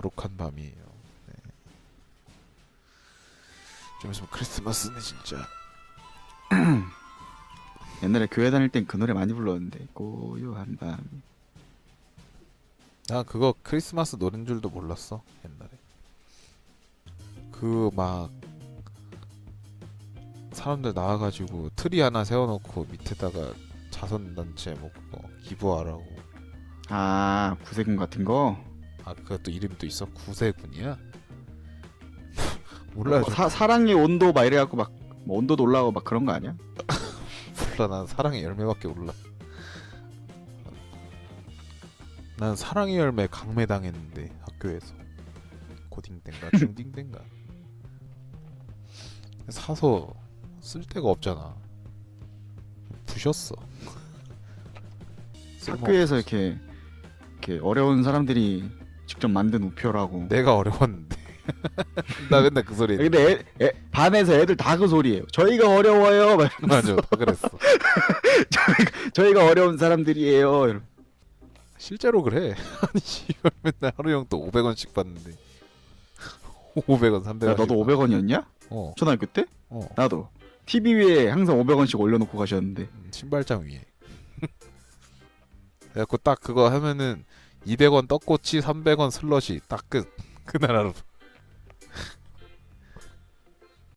거룩한 밤이에요. 네. 좀 있으면 크리스마스네 진짜. 옛날에 교회 다닐 땐 그 노래 많이 불렀는데 고요한 밤. 나 그거 크리스마스 노래인 줄도 몰랐어 옛날에. 그 막 사람들 나와가지고 트리 하나 세워놓고 밑에다가 자선단체 뭐 그거 기부하라고. 아 구세군 같은 거. 아 그것도 이름이 또 있어 구세군이야? 몰라 뭐 사, 사랑의 온도 막 이래갖고 막 뭐 온도도 올라가고 막 그런 거 아니야? 몰라 난 사랑의 열매밖에 몰라. 난 사랑의 열매 강매 당했는데 학교에서 고딩 땐가 중딩 땐가 사서 쓸 데가 없잖아. 부셨어. 학교에서 이렇게 이렇게 어려운 사람들이 직접 만든 우표라고. 내가 어려웠는데 나 맨날 그 소리 했 근데 애, 애- 반에서 애들 다 그 소리예요. 저희가 어려워요. 막 맞아 다 그랬어. 저희가 어려운 사람들이에요. 이러- 실제로 그래. 아니 씨발 맨날 하루 영또 500원씩 받는데 500원 300원. 야, 너도 500원이었냐? 어. 초등학교 때? 어. 나도. TV 위에 항상 500원씩 올려놓고 가셨는데. 음, 신발장 위에. 그래갖고 딱 그거 하면은 200원 떡꼬치, 300원 슬러시 딱 끝. 그날 하루.